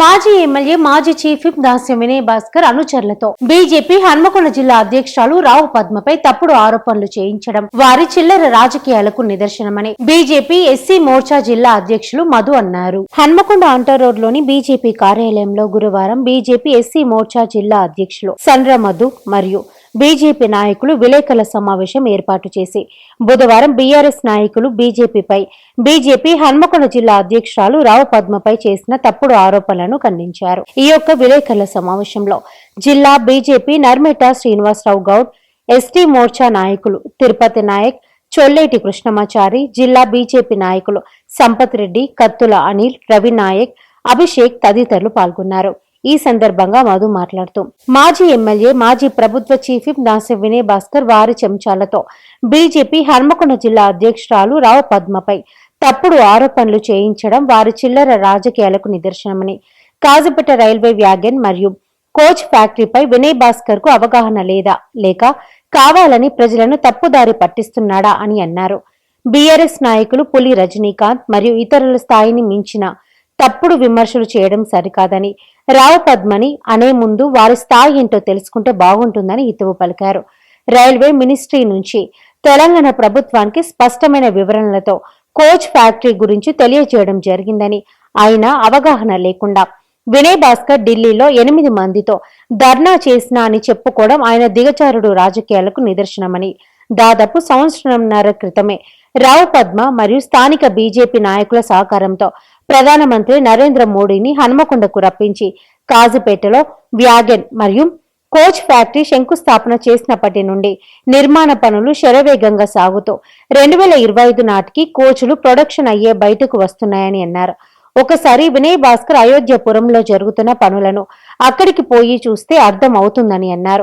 మాజీ ఎమ్మెల్యే మాజీ chief whip Dasyam Vinay Bhaskar అనుచరులతో. బీజేపీ హన్మకొండ జిల్లా అధ్యక్షురాలు రావు పద్మపై తప్పుడు ఆరోపణలు చేయించడం వారి చిల్లర రాజకీయాలకు నిదర్శనమని బీజేపీ ఎస్సీ మోర్చా జిల్లా అధ్యక్షులు మధు అన్నారు. హన్మకొండ అంటర్ రోడ్లోని బీజేపీ కార్యాలయంలో గురువారం బీజేపీ ఎస్సీ మోర్చా జిల్లా అధ్యక్షులు సండ్ర మధు మరియు బీజేపీ నాయకులు విలేకరుల సమావేశం ఏర్పాటు చేసి బుధవారం బీఆర్ఎస్ నాయకులు బీజేపీపై బీజేపీ హన్మకొండ జిల్లా అధ్యక్షురాలు రావు పద్మపై చేసిన తప్పుడు ఆరోపణలను ఖండించారు. ఈ యొక్క విలేకరుల సమావేశంలో జిల్లా బీజేపీ నర్మేట శ్రీనివాసరావు గౌడ్ ఎస్టీ మోర్చా నాయకులు తిరుపతి నాయక్ చొల్లేటి కృష్ణమాచారి జిల్లా బీజేపీ నాయకులు సంపత్ రెడ్డి కత్తుల అనిల్ రవి నాయక్ అభిషేక్ తదితరులు పాల్గొన్నారు. ఈ సందర్భంగా మధు మాట్లాడుతూ మాజీ ఎమ్మెల్యే మాజీ ప్రభుత్వ చీఫ్ విప్ వినయ్ భాస్కర్ వారి చెంచాలతో బీజేపీ హన్మకొండ జిల్లా అధ్యక్షురాలు రావు పద్మపై తప్పుడు ఆరోపణలు చేయించడం వారి చిల్లర రాజకీయాలకు నిదర్శనమని కాజుపేట రైల్వే వ్యాగన్ మరియు కోచ్ ఫ్యాక్టరీపై వినయ్ భాస్కర్కు అవగాహన లేదా లేక కావాలని ప్రజలను తప్పుదారి పట్టిస్తున్నాడా అని అన్నారు. బీఆర్ఎస్ నాయకులు పులి రజనీకాంత్ మరియు ఇతరుల స్థాయిని మించిన తప్పుడు విమర్శలు చేయడం సరికాదని రావు పద్మని అనే ముందు వారి స్థాయి ఏంటో తెలుసుకుంటే బాగుంటుందని హితవు పలికారు. రైల్వే మినిస్ట్రీ నుంచి తెలంగాణ ప్రభుత్వానికి స్పష్టమైన వివరణలతో కోచ్ ఫ్యాక్టరీ గురించి తెలియజేయడం జరిగిందని ఆయన అవగాహన లేకుండా వినయ్ భాస్కర్ ఢిల్లీలో ఎనిమిది మందితో ధర్నా చేసినా అని చెప్పుకోవడం ఆయన దిగచారుడు రాజకీయాలకు నిదర్శనమని. దాదాపు సంవత్సరంన్నర క్రితమే రావు పద్మ మరియు స్థానిక బీజేపీ నాయకుల సహకారంతో ప్రధానమంత్రి నరేంద్ర మోడీని హన్మకొండకు రప్పించి కాజుపేటలో వ్యాగన్ మరియు కోచ్ ఫ్యాక్టరీ శంకుస్థాపన చేసినప్పటి నుండి నిర్మాణ పనులు శరవేగంగా సాగుతూ రెండు వేల ఇరవై ఐదు నాటికి కోచ్లు ప్రొడక్షన్ అయ్యే బయటకు వస్తున్నాయని అన్నారు. ఒకసారి వినయ్ భాస్కర్ అయోధ్యపురంలో జరుగుతున్న పనులను అక్కడికి పోయి చూస్తే అర్థం అవుతుందని అన్నారు.